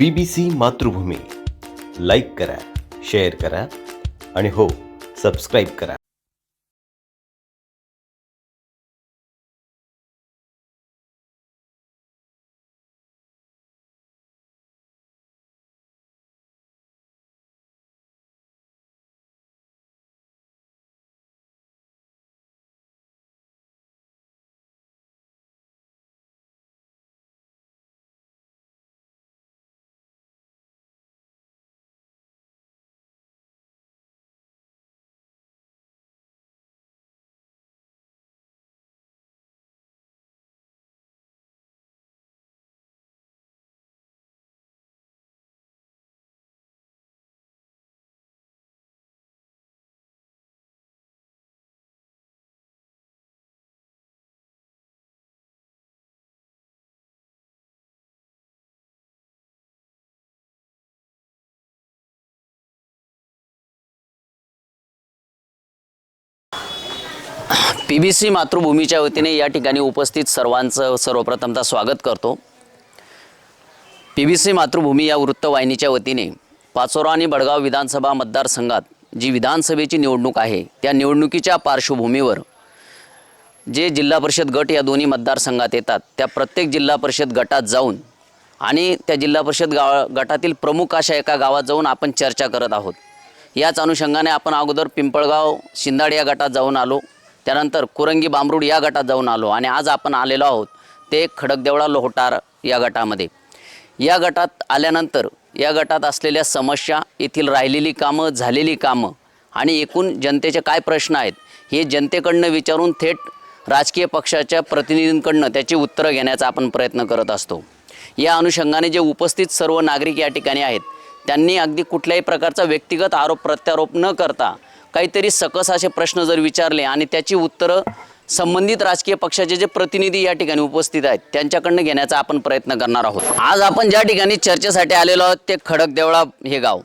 B B C Matrubhumi. Like करा share करा आणि हो सबस्क्राईब करा. पी बी सी मातृभूमीच्या वतीने या ठिकाणी उपस्थित सर्वांचं सर्वप्रथमतः स्वागत करतो. पी बी सी मातृभूमी या वृत्तवाहिनीच्या वतीने पाचोरा आणि बडगाव विधानसभा मतदारसंघात जी विधानसभेची निवडणूक आहे त्या निवडणुकीच्या पार्श्वभूमीवर जे जिल्हा परिषद गट या दोन्ही मतदारसंघात येतात त्या प्रत्येक जिल्हा परिषद गटात जाऊन आणि त्या जिल्हा परिषद गाव गटातील प्रमुख अशा एका गावात जाऊन आपण चर्चा करत आहोत. याच अनुषंगाने आपण अगोदर पिंपळगाव शिंदाड या गटात जाऊन आलो. त्यानंतर कुरंगी बांबरूड या गटात जाऊन आलो आणि आज आपण आलेलो आहोत ते खडकदेवळा लोहटार या गटामध्ये. या गटात आल्यानंतर या गटात असलेल्या समस्या येथील राहिलेली कामं झालेली कामं आणि एकूण जनतेचे काय प्रश्न आहेत हे जनतेकडनं विचारून थेट राजकीय पक्षाच्या प्रतिनिधींकडनं त्याची उत्तरं घेण्याचा आपण प्रयत्न करत असतो. या अनुषंगाने जे उपस्थित सर्व नागरिक या ठिकाणी आहेत त्यांनी अगदी कुठल्याही प्रकारचा व्यक्तिगत आरोप प्रत्यारोप न करता काहीतरी सकस असे प्रश्न जर विचारले आणि त्याची उत्तरं संबंधित राजकीय पक्षाचे जे प्रतिनिधी या ठिकाणी उपस्थित आहेत त्यांच्याकडनं घेण्याचा आपण प्रयत्न करणार आहोत. आज आपण ज्या ठिकाणी चर्चेसाठी आलेलो आहोत ते खडकदेवळा हे गाव.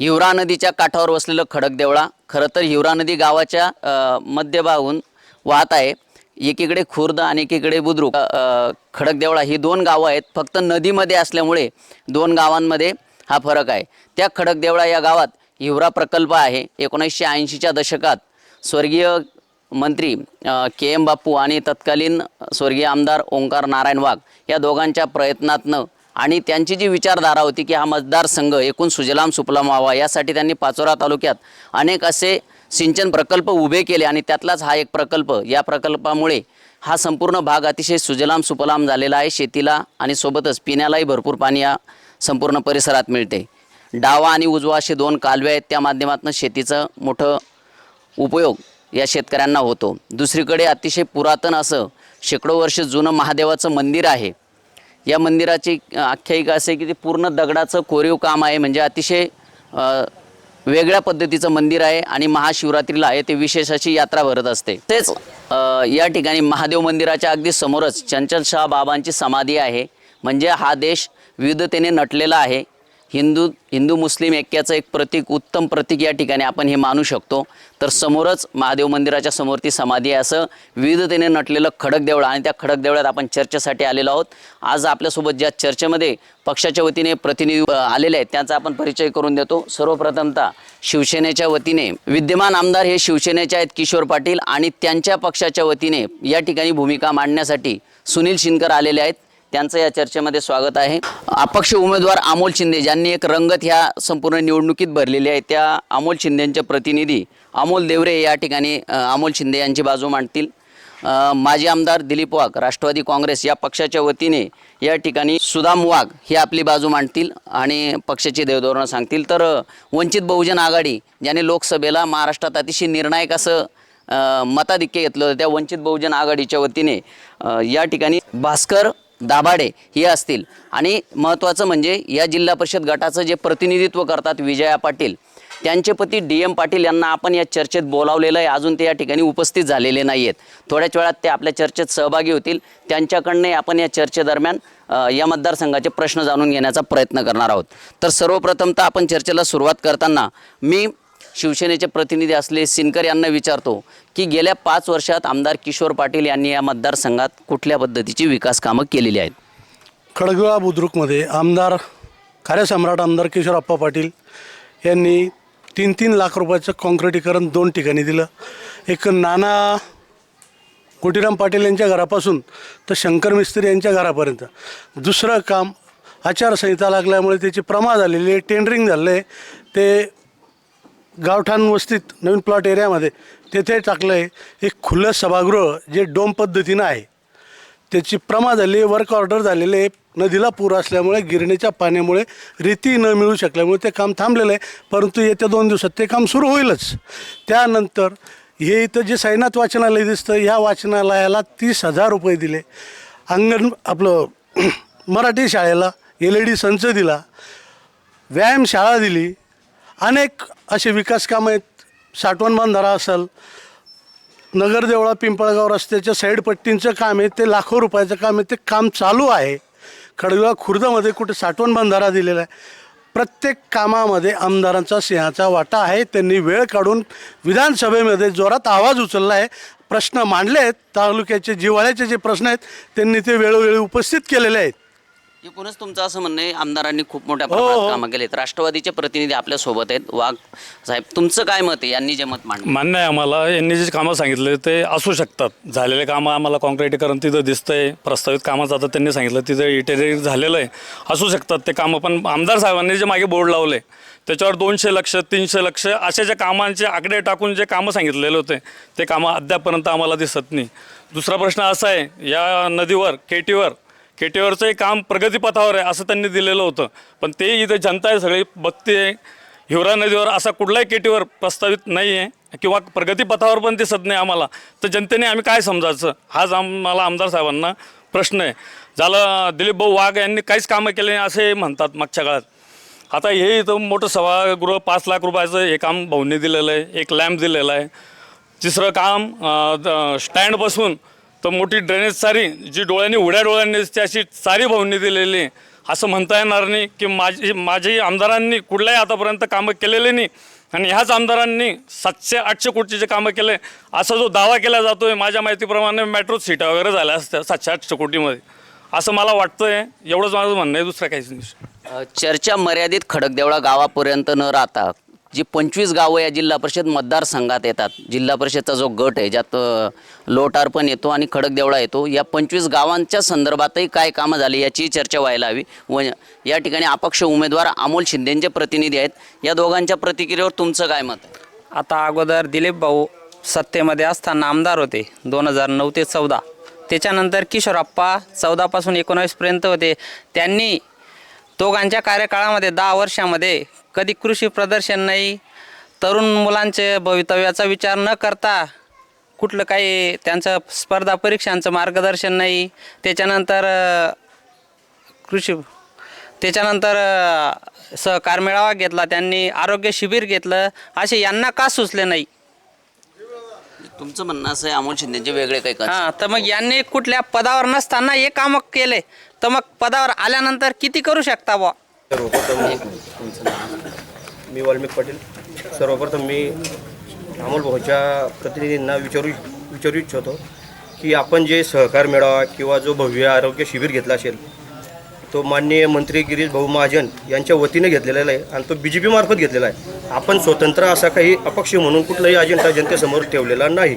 हिवरा नदीच्या काठावर वसलेलं खडकदेवळा खरं तर हिवरा नदी गावाच्या मध्यभागून वाहत आहे. एकीकडे खुर्द आणि एकीकडे बुद्रुक. खडकदेवळा ही दोन गावं आहेत. फक्त नदीमध्ये असल्यामुळे दोन गावांमध्ये हा फरक आहे. त्या खडकदेवळा या गावात हिवरा प्रकल्प आहे. एकोणीसशे ऐंशीच्या दशकात स्वर्गीय मंत्री के एम बाप्पू आणि तत्कालीन स्वर्गीय आमदार ओंकार नारायण वाघ या दोघांच्या प्रयत्नातनं आणि त्यांची जी विचारधारा होती की हा मतदारसंघ एकूण सुजलाम सुफलाम व्हावा यासाठी त्यांनी पाचोरा तालुक्यात अनेक असे सिंचन प्रकल्प उभे केले आणि त्यातलाच हा एक प्रकल्प या प्रकल्पामुळे हा संपूर्ण भाग अतिशय सुजलाम सुफलाम झालेला आहे. शेतीला आणि सोबतच पिण्यालाही भरपूर पाणी या संपूर्ण परिसरात मिळते. डावा आणि उजवा असे दोन कालवे आहेत. त्या माध्यमातून शेतीचं मोठं उपयोग या शेतकऱ्यांना होतो. दुसरीकडे अतिशय पुरातन असं शेकडो वर्ष जुनं महादेवाचं मंदिर आहे. या मंदिराची आख्यायिका असे की ते पूर्ण दगडाचं कोरीव काम आहे. म्हणजे अतिशय वेगळ्या पद्धतीचं मंदिर आहे आणि महाशिवरात्रीला आहे. ते विशेष अशी यात्रा भरत असते. तेच या ठिकाणी महादेव मंदिराच्या अगदी समोरच चंचल शाह बाबांची समाधी आहे. म्हणजे हा देश विविधतेने नटलेला आहे. हिंदू हिंदू मुस्लिम ऐक्याचं एक प्रतीक उत्तम प्रतीक या ठिकाणी आपण हे मानू शकतो. तर समोरच महादेव मंदिराच्या समोर ती समाधी आहे असं विविधतेने नटलेलं खडकदेवळा आणि त्या खडकदेवळ्यात आपण चर्चेसाठी आलेलो आहोत. आज आपल्यासोबत ज्या चर्चेमध्ये पक्षाच्या वतीने प्रतिनिधी आलेले आहेत त्यांचा आपण परिचय करून देतो. सर्वप्रथमतः शिवसेनेच्या वतीने विद्यमान आमदार हे शिवसेनेचे आहेत किशोर पाटील आणि त्यांच्या पक्षाच्या वतीने या ठिकाणी भूमिका मांडण्यासाठी सुनील शिनकर आलेले आहेत. त्यांचं या चर्चेमध्ये स्वागत आहे. अपक्ष उमेदवार अमोल शिंदे ज्यांनी एक रंगत ह्या संपूर्ण निवडणुकीत भरलेली आहे त्या अमोल शिंदेंचे प्रतिनिधी अमोल देवरे या ठिकाणी अमोल शिंदे यांची बाजू मांडतील. माजी आमदार दिलीप वाघ राष्ट्रवादी काँग्रेस या पक्षाच्या वतीने या ठिकाणी सुदाम वाघ ही आपली बाजू मांडतील आणि पक्षाची देवधोरणं सांगतील. तर वंचित बहुजन आघाडी ज्याने लोकसभेला महाराष्ट्रात अतिशय निर्णायक असं मताधिक्य घेतलं होतं त्या वंचित बहुजन आघाडीच्या वतीने या ठिकाणी भास्कर दाभाडे हे असतील. आणि महत्त्वाचं म्हणजे या जिल्हा परिषद गटाचं जे प्रतिनिधित्व करतात विजया पाटील त्यांचे पती डी एम पाटील यांना आपण या चर्चेत बोलावलेलं आहे. अजून ते या ठिकाणी उपस्थित झालेले नाही आहेत थोड्याच वेळात ते आपल्या चर्चेत सहभागी होतील. त्यांच्याकडनंही आपण या चर्चेदरम्यान या मतदारसंघाचे प्रश्न जाणून घेण्याचा प्रयत्न करणार आहोत. तर सर्वप्रथमतः आपण चर्चेला सुरुवात करताना मी शिवसेनेचे प्रतिनिधी असले सिनकर यांना विचारतो की गेल्या पाच वर्षात आमदार किशोर पाटील यांनी या मतदारसंघात कुठल्या पद्धतीची विकास कामं केलेली आहेत? खडगवा बुद्रुकमध्ये आमदार कार्यसम्राट आमदार किशोर अप्पा पाटील यांनी तीन तीन लाख रुपयाचं काँक्रिटीकरण दोन ठिकाणी दिलं. एक नाना कोटीराम पाटील यांच्या घरापासून तर शंकर मिस्त्री यांच्या घरापर्यंत. दुसरं काम आचारसंहिता लागल्यामुळे त्याची प्रमा झालेली आहे टेंडरिंग झालं आहे. ते गावठाण वस्तीत नवीन प्लॉट एरियामध्ये तेथे टाकलं आहे एक खुलं सभागृह जे डोम पद्धतीनं आहे. त्याची प्रमा झाली वर्क ऑर्डर झालेले नदीला पूर असल्यामुळे गिरणीच्या पाण्यामुळे रेती न मिळू शकल्यामुळे ते काम थांबलेलं आहे. परंतु येत्या दोन दिवसात ते काम सुरू होईलच. त्यानंतर हे इथं जे साईनाथ वाचनालय दिसतं ह्या वाचनालयाला तीस हजार रुपये दिले. अंगण आपलं मराठी शाळेला एल ई डी संच दिला. व्यायामशाळा दिली. अनेक असे विकास कामं आहेत. साठवण बांधारा असेल नगरदेवळा पिंपळगाव रस्त्याच्या साईड पट्टींचं काम आहे ते लाखो रुपयाचं काम आहे ते काम चालू आहे. खडगाव खुर्दमध्ये कुठे साठवण बंधारा दिलेला आहे. प्रत्येक कामामध्ये आमदारांचा सिंहाचा वाटा आहे. त्यांनी वेळ काढून विधानसभेमध्ये जोरात आवाज उचलला आहे. प्रश्न मांडले आहेत. तालुक्याचे जिव्हाळ्याचे जे प्रश्न आहेत त्यांनी ते वेळोवेळी उपस्थित केलेले आहेत. एकूणच तुमचं असं म्हणणं आहे आमदारांनी खूप मोठ्या हो, प्रमाणात हो. कामं केलेत. राष्ट्रवादीचे प्रतिनिधी आपल्यासोबत आहेत. वाघ साहेब तुमचं काय मत आहे? यांनी जे मत मांडलं. मान्य आहे आम्हाला. यांनी जे कामं सांगितले ते असू शकतात. झालेले कामं आम्हाला कॉन्क्रिटीकरण तिथं दिसतंय. प्रस्तावित कामाचं आता त्यांनी सांगितलं. तिथं इटेरी झालेलं आहे. असू शकतात ते कामं पण आमदार साहेबांनी जे मागे बोर्ड लावले त्याच्यावर दोनशे लक्ष तीनशे लक्ष असे जे कामांचे आकडे टाकून जे कामं सांगितलेले होते ते कामं अद्यापर्यंत आम्हाला दिसत नाही. दुसरा प्रश्न असा आहे या नदीवर केटीवर केटीवरचंही काम प्रगतीपथावर आहे असं त्यांनी दिलेलं होतं. पण ते इथं जनता आहे सगळी बघते. हिवरा नदीवर असा कुठलाही केटीवर प्रस्तावित नाही आहे किंवा प्रगतीपथावर पण दिसत नाही आम्हाला. तर जनतेने आम्ही काय समजायचं? हाच आम्हाला आमदार साहेबांना प्रश्न आहे. झालं दिलीप भाऊ वाघ यांनी काहीच कामं केले नाही असे म्हणतात मागच्या काळात. आता हे इथं मोठं सभागृह पाच लाख रुपयाचं हे काम भाऊंनी दिलेलं आहे एक लॅम्प दिलेला आहे. तिसरं काम द- स्टँड बसून तर मोठी ड्रेनेज सारी जी डोळ्यांनी उड्या डोळ्यांनी दिसते अशी सारी भाऊंनी दिलेली. आहे. असं म्हणता येणार नाही की माझी माझी आमदारांनी कुठल्याही आतापर्यंत कामं केलेले नाही. आणि ह्याच आमदारांनी सातशे आठशे कोटीचे जे कामं केले. असा जो दावा केला जातो आहे माझ्या माहितीप्रमाणे मेट्रो सीटा वगैरे झाल्या असत्या सातशे आठशे कोटीमध्ये. असं मला वाटतं आहे एवढंच माझं म्हणणं आहे दुसरं काहीच नाही. चर्चा मर्यादित खडकदेवळा गावापर्यंत न राहता जी पंचवीस गावं या जिल्हा परिषद मतदारसंघात येतात. जिल्हा परिषदचा जो गट आहे ज्यात लोटार पण येतो आणि खडकदेवळा येतो या पंचवीस गावांच्या संदर्भातही काय कामं झाली याची चर्चा व्हायला हवी. व या ठिकाणी अपक्ष उमेदवार अमोल शिंदेंचे प्रतिनिधी आहेत. या दोघांच्या प्रतिक्रियेवर तुमचं काय मत आहे? आता अगोदर दिलीप भाऊ सत्तेमध्ये असताना आमदार होते दोन हजार नऊ ते चौदा. त्याच्यानंतर किशोरप्पा चौदापासून एकोणावीसपर्यंत होते. त्यांनी दोघांच्या कार्यकाळामध्ये दहा वर्षामध्ये कधी कृषी प्रदर्शन नाही तरुण मुलांचे भवितव्याचा विचार न करता कुठलं काही त्यांचं स्पर्धा परीक्षांचं मार्गदर्शन नाही त्याच्यानंतर कृषी त्याच्यानंतर सहकार मेळावा घेतला त्यांनी आरोग्य शिबिर घेतलं असे यांना का सुचले नाही? तुमचं म्हणणं असं आहे अमोल शिंदेचे वेगळे काही. हां तर मग यांनी कुठल्या पदावर नसताना हे काम केले तर मग पदावर आल्यानंतर किती करू शकता बुवा? मी वाल्मिक पाटील. सर्वप्रथम मी अमोल भाऊच्या प्रतिनिधींना विचारू विचारू इच्छितो की आपण जे सहकार मेळावा किंवा जो भव्य आरोग्य शिबिर घेतला असेल तो माननीय मंत्री गिरीश भाऊ महाजन यांच्या वतीने घेतलेला आहे आणि तो बी जे पीमार्फत घेतलेला आहे. आपण स्वतंत्र असा काही अपक्ष म्हणून कुठलाही अजेंडा जनतेसमोर ठेवलेला नाही.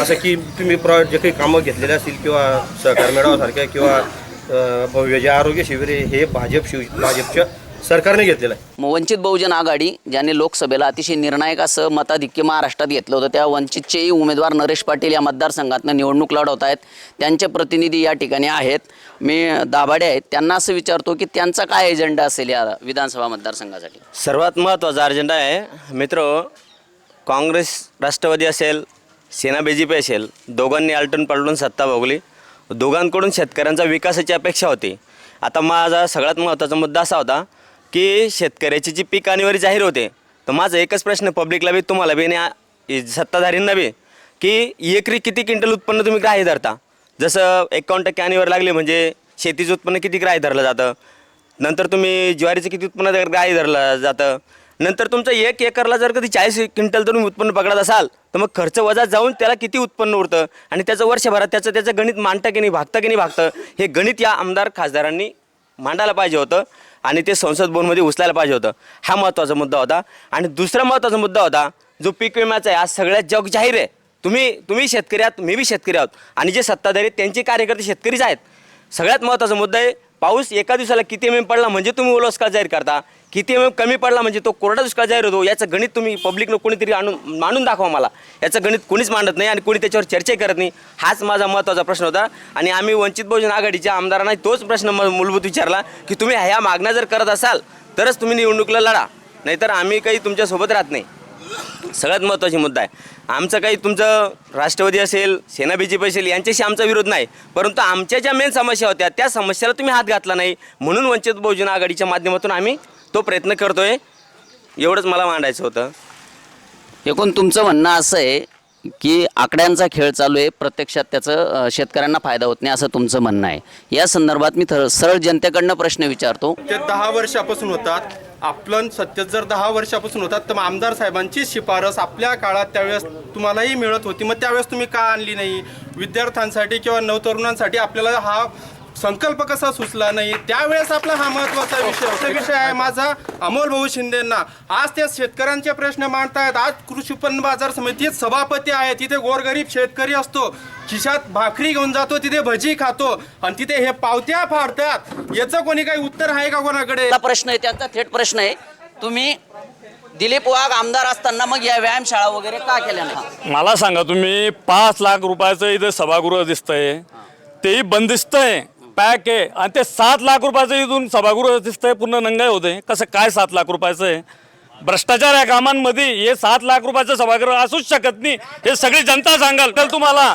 असं की तुम्ही प्र जे काही कामं घेतलेले असतील किंवा सहकार मेळावासारख्या किंवा भव्य जे आरोग्य शिबिर हे भाजप शिव भाजपच्या सरकारने घेतलेलं आहे. मग वंचित बहुजन आघाडी ज्याने लोकसभेला अतिशय निर्णायक असं मताधिक्य महाराष्ट्रात घेतलं होतं त्या वंचितचेही उमेदवार नरेश पाटील या मतदारसंघातनं निवडणूक लढवत आहेत. त्यांचे प्रतिनिधी या ठिकाणी आहेत. मी दाभाडे आहेत. त्यांना असं विचारतो की त्यांचा काय एजेंडा असेल या विधानसभा मतदारसंघासाठी? सर्वात महत्त्वाचा अजेंडा आहे मित्र काँग्रेस राष्ट्रवादी असेल सेना बी जे पी असेल दोघांनी आलटून पालटून सत्ता भोगली. दोघांकडून शेतकऱ्यांचा विकासाची अपेक्षा होती. आता माझा सगळ्यात महत्त्वाचा मुद्दा असा होता की शेतकऱ्याची जी पीक आणीवर जाहीर होते तर माझा एकच प्रश्न पब्लिकला बी तुम्हाला बी आणि सत्ताधारींना बी की एकरी किती क्विंटल उत्पन्न तुम्ही ग्राह्य धरता? जसं एकावन्न टक्के आणीवर लागले म्हणजे शेतीचं उत्पन्न किती ग्राह्य धरलं जातं? नंतर तुम्ही ज्वारीचं किती उत्पन्न ग्राह्य धरलं जातं? नंतर तुमचं एक एकरला जर कधी चाळीस क्विंटल तुम्ही उत्पन्न पकडत असाल तर मग खर्च वजा जाऊन त्याला किती उत्पन्न उरतं? आणि त्याचं वर्षभरात त्याचं त्याचं गणित मांडतं की नाही भागतं की नाही भागतं? हे गणित या आमदार खासदारांनी मांडायला पाहिजे होतं. आणि ते संसद भवनमध्ये उचलायला पाहिजे होतं. हा महत्त्वाचा मुद्दा होता. आणि दुसरा महत्त्वाचा मुद्दा होता जो पीक विम्याचा आहे आज सगळ्यात जग जाहीर आहे. तुम्ही तुम्ही शेतकरी आहात मी बी शेतकरी आहोत. आणि जे सत्ताधारी आहेत त्यांचे कार्यकर्ते शेतकरीच आहेत. सगळ्यात महत्त्वाचा मुद्दा आहे पाऊस एका दिवसाला किती एम एम पडला म्हणजे तुम्ही ओला दुष्काळ जाहीर करता? किती एम एम कमी पडला म्हणजे तो कोरडा दुष्काळ जाहीर होतो? याचं गणित तुम्ही पब्लिकनं कोणीतरी आणून मांडून दाखवा मला. याचं गणित कोणीच मांडत नाही आणि कोणी त्याच्यावर चर्चा करत नाही. हाच माझा महत्त्वाचा प्रश्न होता. आणि आम्ही वंचित बहुजन आघाडीच्या आमदारांना तोच प्रश्न म- मूलभूत विचारला की तुम्ही ह्या मागण्या जर करत असाल तरच तुम्ही निवडणुकीला लढा. नाहीतर आम्ही काही तुमच्यासोबत राहत नाही. सगळ्यात महत्त्वाचा मुद्दा आहे. आमचं काही तुमचं राष्ट्रवादी असेल सेना बी जे पी असेल यांच्याशी आमचा विरोध नाही. परंतु आमच्या ज्या मेन समस्या होत्या त्या समस्याला तुम्ही हात घातला नाही. म्हणून वंचित बहुजन आघाडीच्या माध्यमातून आम्ही तो प्रयत्न करतोय. एवढंच मला मांडायचं होतं. एकूण तुमचं म्हणणं असं आहे की आकड्यांचा खेळ चालू आहे प्रत्यक्षात त्याचं शेतकऱ्यांना फायदा होत नाही असं तुमचं म्हणणं आहे. या संदर्भात मी सरळ जनतेकडनं प्रश्न विचारतो. ते दहा वर्षापासून होतात. आपलं सत्य जर दहा वर्षापासून होतात तर आमदार साहेबांची शिफारस आपल्या काळात त्यावेळेस तुम्हालाही मिळत होती. मग त्यावेळेस तुम्ही का आणली नाही? विद्यार्थ्यांसाठी किंवा नवतरुणांसाठी आपल्याला हा संकल्प कसा सुचला नाही त्यावेळेस आपला हा महत्त्वाचा विषय होता. विषय आहे माझा अमोल भाऊ शिंदेंना. आज ते शेतकऱ्यांचे प्रश्न मांडतायत. आज कृषी उत्पन्न बाजार समितीत सभापती आहे तिथे गोरगरीब शेतकरी असतो. खिशात भाकरी घेऊन जातो तिथे भजी खातो. आणि तिथे हे पावत्या फाडतात. याचं कोणी काही उत्तर आहे का कोणाकडे? प्रश्न आहे त्यांचा थेट प्रश्न आहे. तुम्ही दिलीप वाघ आमदार असताना मग या व्यायामशाळा वगैरे का केल्या नाही? मला सांगा तुम्ही पाच लाख रुपयाचं इथं सभागृह दिसतंय. तेही बंदिस्त आहे. पॅक आहे. आणि ते सात लाख रुपयाचं इथून सभागृह दिसतंय पूर्ण नंगाई होते कसं काय सात लाख रुपयाचं आहे? भ्रष्टाचार या कामांमध्ये हे सात लाख रुपयाचं सभागृह असूच शकत नाही. हे सगळी जनता सांगाल. तर तुम्हाला.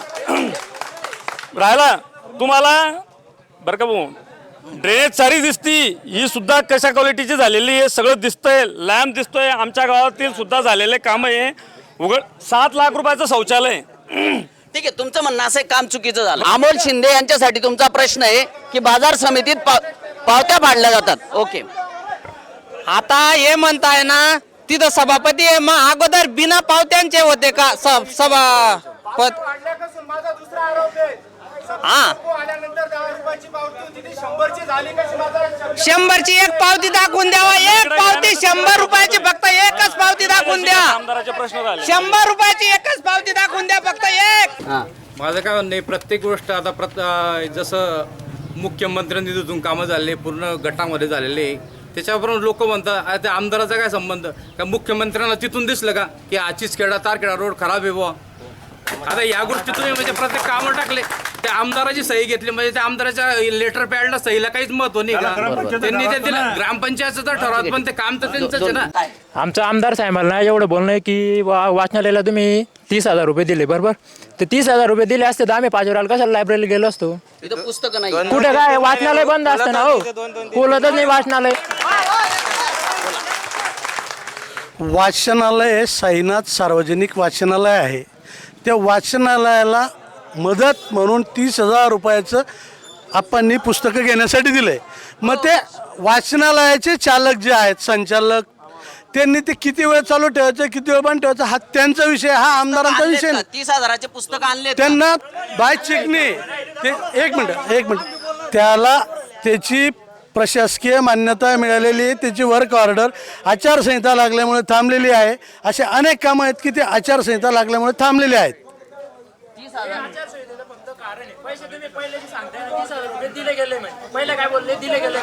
राहिला. तुम्हाला बरं का भाऊ ड्रेनेज सारी दिसती. ही सुद्धा कशा क्वालिटीची झालेली आहे? सगळं दिसतंय. लॅम्प दिसतोय. आमच्या गावातील सुद्धा झालेले काम आहे उघड सात लाख रुपयाचं शौचालय ठीक आहे तुमचं म्हणणं असं काम चुकीचं झालं. अमोल शिंदे यांच्यासाठी तुमचा प्रश्न आहे की बाजार समितीत पाव- पावत्या पाडल्या जातात. ओके. आता हे म्हणताय ना तिथं सभापती आहे मग अगोदर बिना पावत्यांचे होते का स- सभापत हा. शंभरची एक पावती दाखवून द्यावा एक पावती शंभर रुपयाची फक्त एकच पावती दाखवून द्या. आमदाराचे प्रश्न झाले. शंभर रुपयाची एकच पावती दाखवून द्या फक्त एक. हां. माझं काय म्हणणं आहे प्रत्येक गोष्ट आता प्रत अं, जसं मुख्यमंत्री निधीतून कामं झाले पूर्ण गटामध्ये झालेले त्याच्यावरून लोक म्हणतात "अरे, त्या आमदाराचा काय संबंध? का मुख्यमंत्र्यांना तिथून दिसलं का की आजचीच खेडा तारखेडा रोड खराब आहे बुवा. आता या गोष्टी तुम्ही म्हणजे प्रत्येक कामं टाकले. त्या आमदाराची सही घेतली. म्हणजे त्या आमदाराच्या लेटर पॅडला सहीला काहीच महत्त्व नाही का? त्यांनी ते दिलं. ग्रामपंचायतचं तर ठरवत पण ते काम तर त्यांचंच आहे ना. आमचं आमदार साहेबांना एवढं बोलणं आहे की वा वाचनालयाला तुम्ही तीस हजार रुपये दिले बरोबर? तर तीस हजार रुपये दिले असते तर आम्ही पाचोराला कशाला लायब्ररीला गेलो असतो? इथं पुस्तकं नाही. कुठे काय? वाचनालय बंद असतं ना हो. बोलतच नाही वाचनालय. वाचनालय हे साईनाथ सार्वजनिक वाचनालय आहे. त्या वाचनालयाला मदत म्हणून तीस हजार रुपयाचं आपणनी पुस्तकं घेण्यासाठी दिलं आहे मग ते वाचनालयाचे चालक जे आहेत संचालक त्यांनी ते किती वेळ चालू ठेवायचं किती वेळ बंद ठेवायचं हा त्यांचा विषय हा आमदारांचा विषय नाही. तीस हजाराचे पुस्तक आणले त्यांना बाय चिकणी ते एक मिनटं एक मिनटं. त्याला त्याची प्रशासकीय मान्यता मिळालेली आहे. त्याची वर्क ऑर्डर आचारसंहिता लागल्यामुळे थांबलेली आहे. असे अनेक कामं आहेत की ते आचारसंहिता लागल्यामुळे थांबलेली आहेत.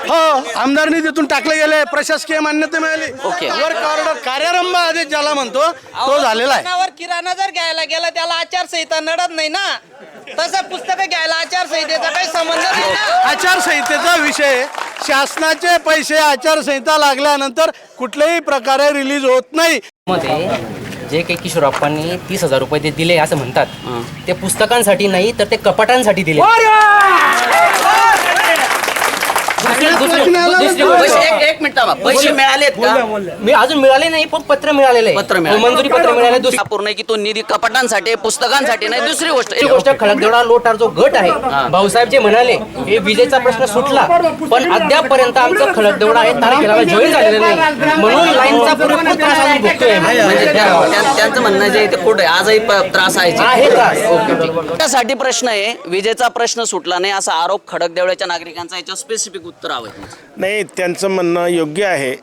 हो आमदार निधीतून टाकले गेले प्रशासकीय मान्यता मिळाली. ओके. वर्क ऑर्डर कार्यारंभ आदेश ज्याला म्हणतो तो झालेला आहे. दुकानावर किराणा जर घ्यायला गेला त्याला आचारसंहिता नडत नाही ना. तसं पुस्तकं घ्यायला आचारसंहितेचा काही संबंध नाही ना. आचारसंहितेचा विषय शासनाचे पैसे आचारसंहिता लागल्यानंतर कुठल्याही प्रकारे रिलीज होत नाही. मध्ये जे काही किशोरप्पांनी तीस हजार रुपये ते दिले असं म्हणतात ते पुस्तकांसाठी नाही तर ते कपाटांसाठी दिले दुसरी- दुसरी- दुसरी गोष्ट. पैसे एक एक मिनिट. पैसे मिळालेत मी अजून मिळाले नाही पण पत्र मिळालेलं. आहे पत्र मिळाले. मंजुरी पत्र मिळाले दुसरी पूर्ण की तो निधी कपाटांसाठी पुस्तकांसाठी नाही दुसरी गोष्ट दुसरी गोष्ट खळकदेवडा लोटार जो गट आहे भाऊसाहेब जे म्हणाले हे विजेचा प्रश्न सुटला पण अद्यापपर्यंत आमचं खळकदेवडा आहे तारखेला जॉईन झालेलं नाही. म्हणून लाईनचा पुरेपूर त्रास आम्ही भोगतोय. म्हणजे त्या- त्या- त्यांचं म्हणणं जे ते आहे. आजही त्रास आहे. त्यासाठी प्रश्न आहे विजेचा प्रश्न सुटला नाही असा आरोप खडकदेवळ्याच्या नागरिकांचा याच्यावर स्पेसिफिक उत्तर हवं आहे नाही त्यांचं म्हणणं योग्य आहे.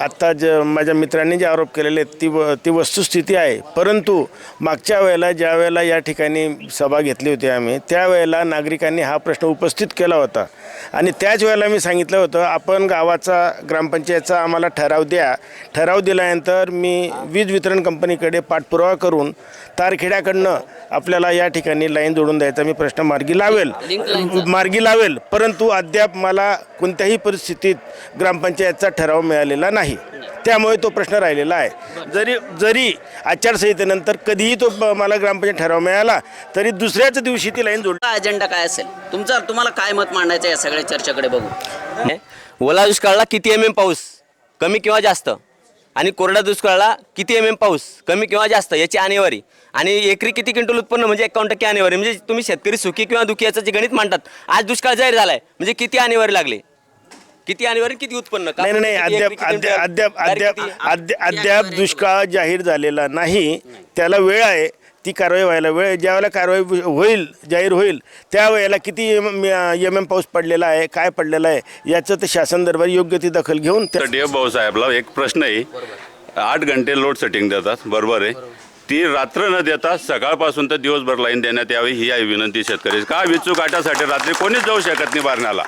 आत्ता ज माझ्या मित्रांनी जे आरोप केलेले आहेत ती व ती वस्तुस्थिती आहे. परंतु मागच्या वेळेला ज्या वेळेला या ठिकाणी सभा घेतली होती आम्ही त्यावेळेला नागरिकांनी हा प्रश्न उपस्थित केला होता. आणि त्याच वेळेला मी सांगितलं होतं आपण गावाचा ग्रामपंचायतचा आम्हाला ठराव द्या. ठराव दिल्यानंतर मी वीज वितरण कंपनीकडे पाठपुरावा करून तारखेड्याकडनं आपल्याला या ठिकाणी लाईन जोडून द्यायचा मी प्रश्न मार्गी लावेल. मार्गी लावेल. परंतु अद्याप मला कोणत्याही परिस्थितीत ग्रामपंचायतचा ठराव मिळालेला नाही. त्यामुळे तो प्रश्न राहिलेला आहे. जरी जरी आचारसंहितेनंतर कधीही तो ब- मला ग्रामपंचायत ठराव मिळाला तरी दुसऱ्याच दिवशी ती लाईन जोड काय अजेंडा काय असेल? तुमचा तुम्हाला काय मत मांडायचं आहे या सगळ्या चर्चेकडे बघू ओला दुष्काळाला किती एम एम पाऊस? कमी किंवा जास्त? आणि कोरड्या दुष्काळाला किती एम एम पाऊस? कमी किंवा जास्त? याची आणेवारी आणि एकरी किती क्विंटल उत्पन्न? म्हणजे एकावन्न टक्के आणेवारी म्हणजे तुम्ही शेतकरी सुखी किंवा दुखी याचं जे गणित मांडतात आज दुष्काळ जाहीर झालाय. म्हणजे किती आणेवारी लागली? किती आणेवारी किती उत्पन्न? का? नाही नाही अद्याप किती अद्याप अद्याप अद्याप किती? अद्याप अद्याप दुष्काळ जाहीर झालेला नाही. त्याला वेळ आहे ती कारवाई व्हायला वेळ ज्यावेळेला कारवाई होईल जाहीर होईल त्यावेळेला किती एम एम पाऊस पडलेला आहे काय पडलेला आहे याचं ते शासन दरबार योग्य ती दखल घेऊन त्या डी एफ भाऊसाहेबला एक प्रश्न आहे. आठ घंटे लोड सेटिंग देतात बरोबर आहे. ती रात्र न देता सकाळपासून तर दिवसभर लाईन देण्यात यावी ही आहे विनंती शेतकरी. का विचू काटासाठी रात्री कोणीच जाऊ शकत नाही बारण्याला?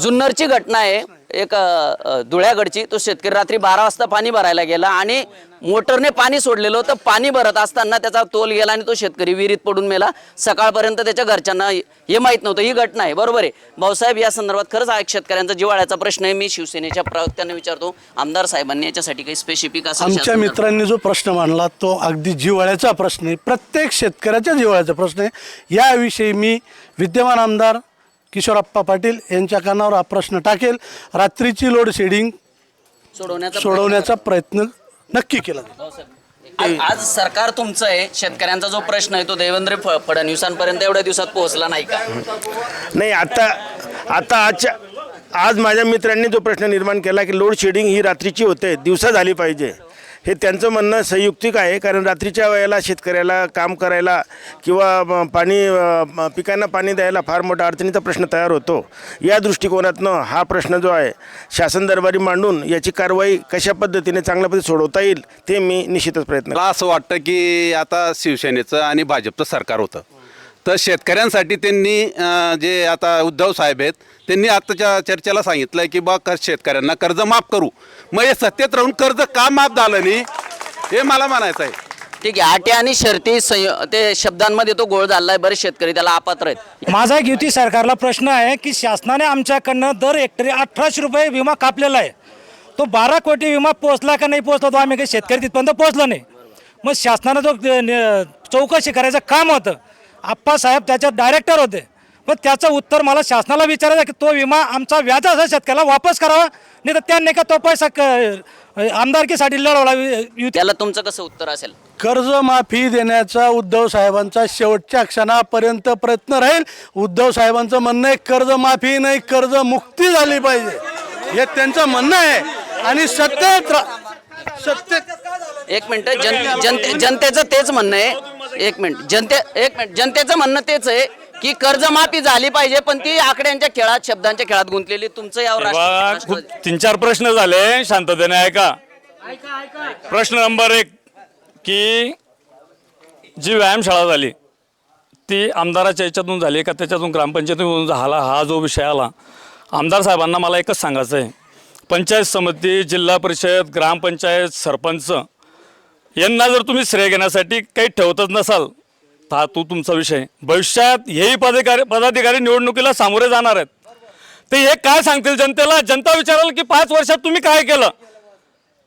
जुन्नरची घटना आहे. एक धुळ्यागडची तो शेतकरी रात्री बारा वाजता पाणी भरायला गेला आणि मोटरने पाणी सोडलेलं होतं. पाणी भरत असताना त्याचा तोल गेला आणि तो शेतकरी विहिरीत पडून मेला. सकाळपर्यंत त्याच्या घरच्यांना हे माहीत नव्हतं. ही घटना आहे. बरोबर आहे. भाऊसाहेब या संदर्भात खरंच हा एक शेतकऱ्यांचा जिवाळ्याचा प्रश्न आहे. मी शिवसेनेच्या प्रवक्त्यांना विचारतो. आमदार साहेबांनी याच्यासाठी काही स्पेसिफिक असं आमच्या मित्रांनी जो प्रश्न मांडला तो अगदी जिव्हाळ्याचा प्रश्न आहे. प्रत्येक शेतकऱ्याच्या जिव्हाळ्याचा प्रश्न आहे. याविषयी मी विद्यमान आमदार किशोरप्पा पाटील यांच्या कानावर हा प्रश्न टाकेल. रात्रीची लोड शेडिंग सोडवण्याचा सोडवण्याचा प्रयत्न नक्की केला जाईल. आज आज सरकार तुमचं आहे. शेतकऱ्यांचा जो प्रश्न आहे तो देवेंद्र फ- फडणवीसांपर्यंत एवढ्या दिवसात पोहोचला नाही का? नाही आता आता आजच्या आज माझ्या मित्रांनी जो प्रश्न निर्माण केला की लोड शेडिंग ही रात्रीची होते. दिवसा झाली पाहिजे. हे त्यांचं म्हणणं संयुक्तिक आहे कारण रात्रीच्या वेळेला शेतकऱ्याला काम करायला किंवा पाणी पिकांना पाणी द्यायला फार मोठा अडचणीचा प्रश्न तयार होतो. या दृष्टिकोनातनं हा प्रश्न जो आहे शासन दरबारी मांडून याची कारवाई कशा पद्धतीने चांगल्या पद्धतीने सोडवता येईल ते मी निश्चितच प्रयत्न मला असं वाटतं की आता शिवसेनेचं आणि भाजपचं सरकार होतं. तर शेतकऱ्यांसाठी त्यांनी अं, जे आता उद्धव साहेब आहेत त्यांनी आताच्या चर्चेला सांगितलं की बा कर शेतकऱ्यांना कर्ज माफ करू. मग हे सत्तेत राहून कर्ज का माफ झालं नाही? हे मला म्हणायचं आहे. ठीक आहे आटे आणि शर्ती संय- ते शब्दांमध्ये तो गोळ झालाय बरेच शेतकरी त्याला अपात्र आहेत. माझा एक युती सरकारला प्रश्न आहे की शासनाने आमच्याकडनं दर हेक्टरी अठराशे रुपये विमा कापलेला आहे. तो बारा कोटी विमा पोहोचला का नाही पोहोचला तो आम्ही काही शेतकरी तिथपर्यंत पोहोचलो नाही. मग शासनानं जो न- चौकशी करायचं काम होतं आप्पासाहेब त्याच्यात डायरेक्टर होते. पण त्याचं उत्तर मला शासनाला विचारायचं की तो विमा आमचा व्याजाचा शेतकऱ्याला वापस करावा नाही तर त्यांनी का तो पैसा क- आमदारकीसाठी लढवला युती त्याला तुमचं कसं उत्तर असेल? कर्जमाफी देण्याचा उद्धव साहेबांचा शेवटच्या क्षणापर्यंत प्रयत्न राहील. उद्धव साहेबांचं म्हणणं आहे कर्जमाफी नाही कर्जमुक्ती झाली पाहिजे. हे त्यांचं म्हणणं आहे. आणि सत्तेत रा- एक मिनिट जन जनते जनतेचं तेच म्हणणं आहे. एक मिनिट जनते एक मिनिट जनतेचं म्हणणं तेच आहे की कर्जमाफी झाली पाहिजे पण ती आकड्यांच्या खेळात शब्दांच्या खेळात गुंतलेली. तुमचं यावर खूप राष्ट्रवादी- तीन चार प्रश्न झाले शांततेने ऐका. प्रश्न नंबर एक की जी व्यायामशाळा झाली ती आमदाराच्या याच्यातून झाली का त्याच्यातून ग्रामपंचायतीतून झाला? हा जो विषय आला आमदार साहेबांना मला एकच सांगायचं आहे पंचायत समिती जिल्हा परिषद ग्रामपंचायत सरपंच यांना जर तुम्ही श्रेय घेण्यासाठी काही ठेवतच नसाल तर हा तो तुमचा विषय. भविष्यात हेही पदाधिकारी पदाधिकारी निवडणुकीला सामोरे जाणार आहेत. ते हे काय सांगतील जनतेला? जनता विचाराल की पाच वर्षात तुम्ही काय केलं?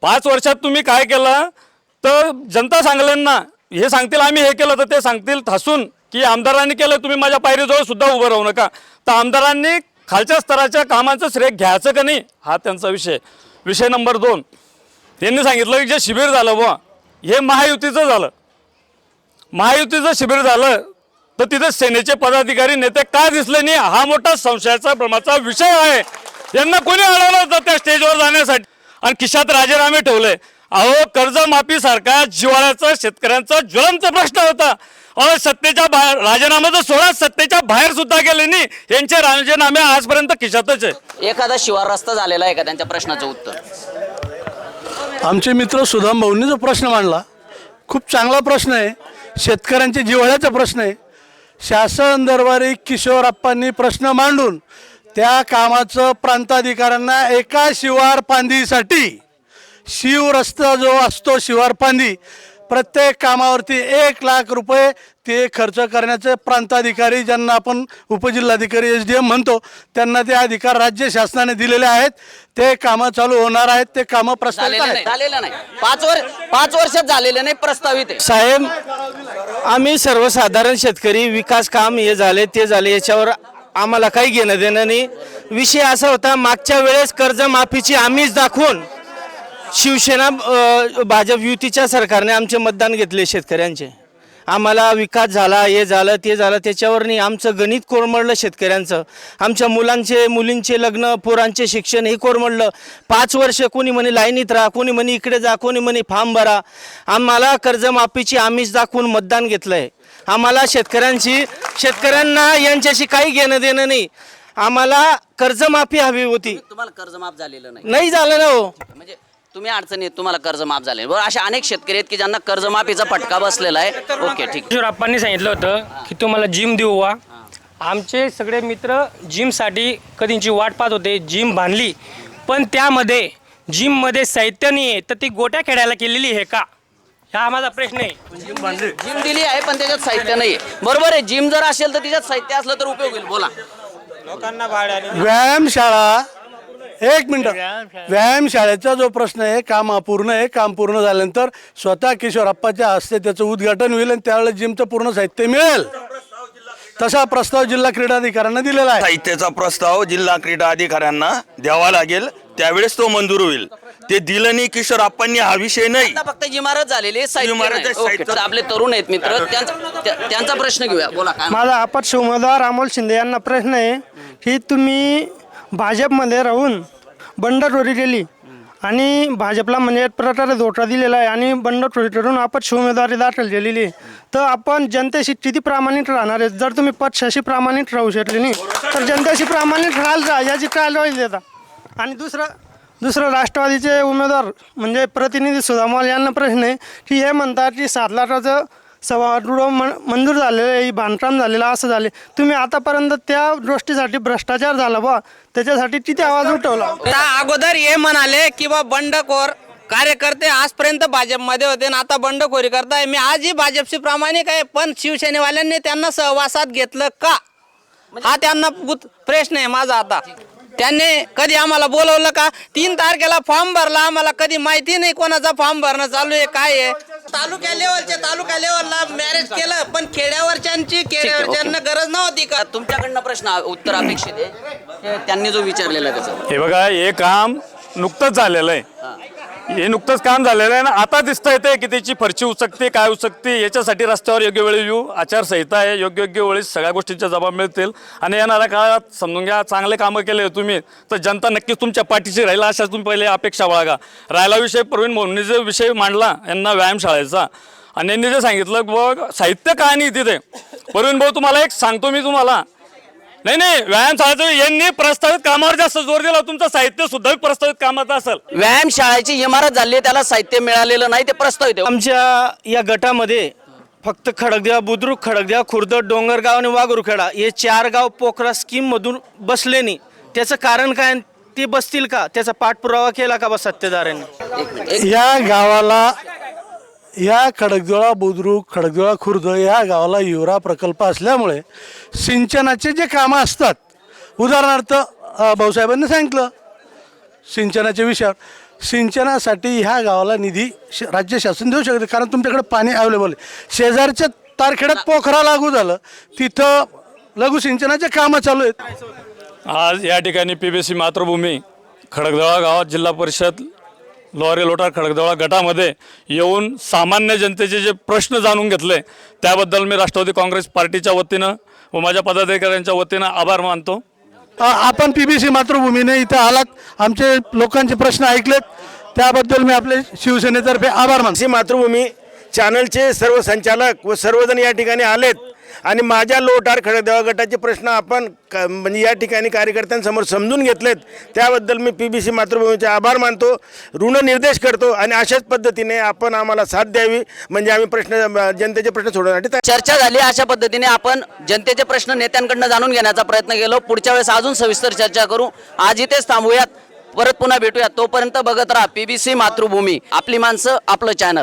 पाच वर्षात तुम्ही काय केलं? तर जनता सांगल्यांना ना हे सांगतील आम्ही हे केलं तर ते सांगतील हसून की आमदारांनी केलं तुम्ही माझ्या पायरीजवळ सुद्धा उभं राहू नका. तर आमदारांनी खालच्या स्तराच्या कामाचं श्रेय घ्यायचं का नाही हा त्यांचा विषय विषय नंबर दोन. त्यांनी सांगितलं की जे शिबिर झालं बुवा हे महायुतीचं झालं. महायुतीचं शिबिर झालं तर तिथे सेनेचे पदाधिकारी नेते का दिसले नाही हा मोठा संशयाचा भ्रमाचा विषय आहे. यांना कोणी अडवलं होतं त्या स्टेजवर जाण्यासाठी? आणि खिशात राजीनामे ठेवले. अहो कर्जमाफीसारखा जिवाळ्याचा शेतकऱ्यांचा ज्वलंत प्रश्न होता. अहो सत्तेच्या बाहेर राजीनामाचं सोडा सत्तेच्या बाहेर सुद्धा गेले नाही. यांचे राजीनामे आजपर्यंत खिशातच आहे एखादा शिवार रस्ता झालेला आहे का त्यांच्या प्रश्नाचं उत्तर? आमचे मित्र सुदाम भाऊंनी जो प्रश्न मांडला. खूप चांगला प्रश्न आहे. शेतकऱ्यांच्या जिव्हाळ्याचा प्रश्न आहे. शासन दरबारी किशोरप्पांनी प्रश्न मांडून त्या कामाचं प्रांताधिकाऱ्यांना एका शिवार पांदीसाठी शिव रस्ता जो असतो शिवार पांदी प्रत्येक कामावरती एक लाख रुपये ते खर्च करण्याचे प्रांताधिकारी ज्यांना आपण उपजिल्हाधिकारी एस डी एम म्हणतो त्यांना ते अधिकार राज्य शासनाने दिलेले आहेत. ते कामं चालू होणार आहेत ते कामं प्रस्तावित झालेलं आहेत. नाही झालेलं नाही. पाच वर्ष पाच वर्षात झालेलं नाही प्रस्तावित आहे. साहेब आम्ही सर्वसाधारण शेतकरी विकास काम हे झाले ते झाले याच्यावर आम्हाला काही घेणं देणं नाही. विषय असा होता मागच्या वेळेस कर्जमाफीची आम्हीच दाखवून शिवसेना भाजप युतीच्या सरकारने आमचे मतदान घेतले शेतकऱ्यांचे. आम्हाला विकास झाला हे झालं ते झालं त्याच्यावर नाही आमचं गणित कोरमडलं शेतकऱ्यांचं. आमच्या मुलांचे मुलींचे लग्न पोरांचे शिक्षण हे कोरमडलं. पाच वर्ष कोणी म्हणे लाईनीत राहा कोणी म्हणे इकडे जा कोणी म्हणे फार्म भरा. आम्हाला कर्जमाफीची आम्हीच दाखवून मतदान घेतलं आहे आम्हाला शेतकऱ्यांची शेतकऱ्यांना यांच्याशी काही घेणं देणं नाही. आम्हाला कर्जमाफी हवी होती. तुम्हाला कर्ज माफ झालेलं नाही. नाही झालं ना हो. म्हणजे तुम्ही अडचणीत तुम्हाला कर्ज माफ झाले. बरं असे अनेक शेतकरी आहेत की ज्यांना कर्जमाफीचा फटका बसलेला आहे. ओके ठीक. किशोरप्पांनी सांगितलं होतं की तुम्हाला जिम देऊ वा. आमचे सगळे मित्र जिमसाठी कधीची वाट पाहत होते जिम बांधली. पण त्यामध्ये जिममध्ये साहित्य नाही आहे तर ती गोट्या खेळायला केलेली आहे का? हा माझा प्रश्न आहे. जिम दिली आहे पण त्याच्यात साहित्य नाही बरोबर आहे जिम जर असेल तर त्याच्यात साहित्य असलं तर उपयोग होईल. बोला. व्यायामशाळा एक मिनिट. व्यायामशाळेचा जो प्रश्न आहे काम अपूर्ण आहे काम पूर्ण झाल्यानंतर स्वतः किशोरप्पाच्या हस्ते त्याचं उद्घाटन होईल आणि त्यावेळेस जिमचं पूर्ण साहित्य मिळेल. तसा प्रस्ताव जिल्हा क्रीडा अधिकाऱ्यांना दिलेला आहे. साहित्याचा प्रस्ताव जिल्हा क्रीडा अधिकाऱ्यांना द्यावा लागेल त्यावेळेस तो मंजूर होईल. ते दिलं नाही किशोरप्पांनी हा विषय नाही. आता फक्त इमारत झालेली आहे, साहित्य इमारत नाही. आहे, ओके, साहित्य- तर आपले तरुण आहेत मित्र त्यांचा त्या- त्यांचा प्रश्न घेऊया. बोला काय माझा अपक्ष उमेदवार अमोल शिंदे यांना प्रश्न आहे की तुम्ही भाजपमध्ये राहून बंड टोरी केली. आणि भाजपला म्हणजे एक प्रकारे धोका दिलेला आहे आणि बंडखोरी करून अपक्ष उमेदवारी दाखल केलेली तर आपण जनतेशी किती प्रामाणिक राहणार आहे जर तुम्ही पक्षाशी प्रामाणिक राहू शकले नाही तर जनतेशी प्रामाणिक राहाल जा याची काय देता. आणि दुसरं दुसरं राष्ट्रवादीचे उमेदवार म्हणजे प्रतिनिधी सुधामोल यांना प्रश्न आहे की हे म्हणतात की सात लाखाचं सभागृह मन मंजूर झालेलं आहे बांधकाम झालेलं असं झाले तुम्ही आतापर्यंत त्या गोष्टीसाठी भ्रष्टाचार झाला बा त्याच्यासाठी किती आवाज उठवला? त्या अगोदर हे म्हणाले की बा बंडखोर कार्यकर्ते आजपर्यंत भाजपमध्ये होते आणि आता बंडखोरी करताय. मी आजही भाजपशी प्रामाणिक आहे पण शिवसेनेवाल्यांनी त्यांना सहवासात घेतलं का? हा त्यांना प्रश्न आहे माझा आता. त्यांनी कधी आम्हाला बोलवलं का? तीन तारखेला फॉर्म भरला आम्हाला कधी माहिती नाही कोणाचा फॉर्म भरणं चालू आहे काय आहे. तालुक्या लेवलच्या तालुका लेवलला मॅरेज केलं पण खेड्यावरच्यांची खेड्यावरच्यांना गरज नव्हती का? तुमच्याकडनं प्रश्न उत्तर अपेक्षित आहे. हे त्यांनी जो विचारलेला त्याचं. हे बघा हे काम नुकतंच झालेलं आहे. हे नुकतंच काम झालेलं आहे ना. आता दिसतं येते की त्याची फरची उचकते काय उचकते याच्यासाठी रस्त्यावर योग्य वेळी येऊ. आचारसंहिता आहे योग्य योग्य वेळी सगळ्या गोष्टींच्या जबाब मिळतील. आणि येणाऱ्या काळात समजून घ्या चांगले कामं केले तुम्ही तर जनता नक्कीच तुमच्या पाठीशी राहील. अशा तुम्ही पहिले अपेक्षा बाळगा. राहिला विषय प्रवीण मोहननी जो विषय मांडला यांना व्यायामशाळेचा आणि यांनी जे सांगितलं बघ साहित्य काय नाही तिथे प्रवीण भाऊ तुम्हाला एक सांगतो मी तुम्हाला. नाही नाही व्यायामशाळेचं यांनी प्रस्तावित कामावर जास्त जोर दिला तुमचं साहित्य सुद्धा प्रस्तावित कामाचं असेल. व्यायामशाळेची इमारत झाली आहे, त्याला साहित्य मिळालेलं नाही ते प्रस्तावित आहे. आमच्या या गटामध्ये फक्त खडकदेवा बुद्रुक खडकदेवा खुर्द डोंगरगाव आणि वाघुरखेडा हे चार गाव पोखरा स्कीममधून बसले नाही त्याचं कारण काय ते बसतील का? त्याचा पाठपुरावा केला का बा सत्तेदारांनी? या गावाला या खडकजोळा बुद्रुक खडकजोळा खुर्द या गावाला युवरा प्रकल्प असल्यामुळे सिंचनाचे जे कामं असतात उदाहरणार्थ भाऊसाहेबांनी सांगितलं सिंचनाच्या विषयावर सिंचनासाठी ह्या गावाला निधी श राज्य शासन देऊ शकते कारण तुमच्याकडे पाणी अवेलेबल आहे. शेजारच्या तारखेड्यात पोखरा लागू झालं तिथं लघु सिंचनाचे कामं चालू आहेत. आज या ठिकाणी पी बी सी मातृभूमी खडकदळा गावात जिल्हा परिषद लोहारी लोटार खडकदळा गटामध्ये येऊन सामान्य जनतेचे जे प्रश्न जाणून घेतले त्याबद्दल मी राष्ट्रवादी काँग्रेस पार्टीच्या वतीनं व माझ्या पदाधिकाऱ्यांच्या वतीनं आभार मानतो. आपण पी बी सी मातृभूमीने इथं आलात. आमचे लोकांचे प्रश्न ऐकलेत. त्याबद्दल मी आपले शिवसेनेतर्फे आभार मानतो. मातृभूमी चॅनलचे सर्व संचालक व सर्वजण या ठिकाणी आलेत. आणि माझ्या लोटार खडकदेवा गटाचे प्रश्न आपण क- म्हणजे या ठिकाणी कार्यकर्त्यांसमोर समजून घेतलेत. त्याबद्दल मी पी बी सी मातृभूमीचे आभार मानतो. ऋणनिर्देश करतो आणि अशाच पद्धतीने आपण आम्हाला साथ द्यावी. म्हणजे आम्ही प्रश्न जनतेचे प्रश्न सोडवण्यासाठी चर्चा झाली. अशा पद्धतीने आपण जनतेचे प्रश्न नेत्यांकडनं जाणून घेण्याचा प्रयत्न केलो. पुढच्या वेळेस अजून सविस्तर चर्चा करू. आज इथेच थांबूयात. परत पुन्हा भेटूयात. तोपर्यंत बघत राहा पीबीसी मातृभूमी. आपली माणसं आपलं चॅनल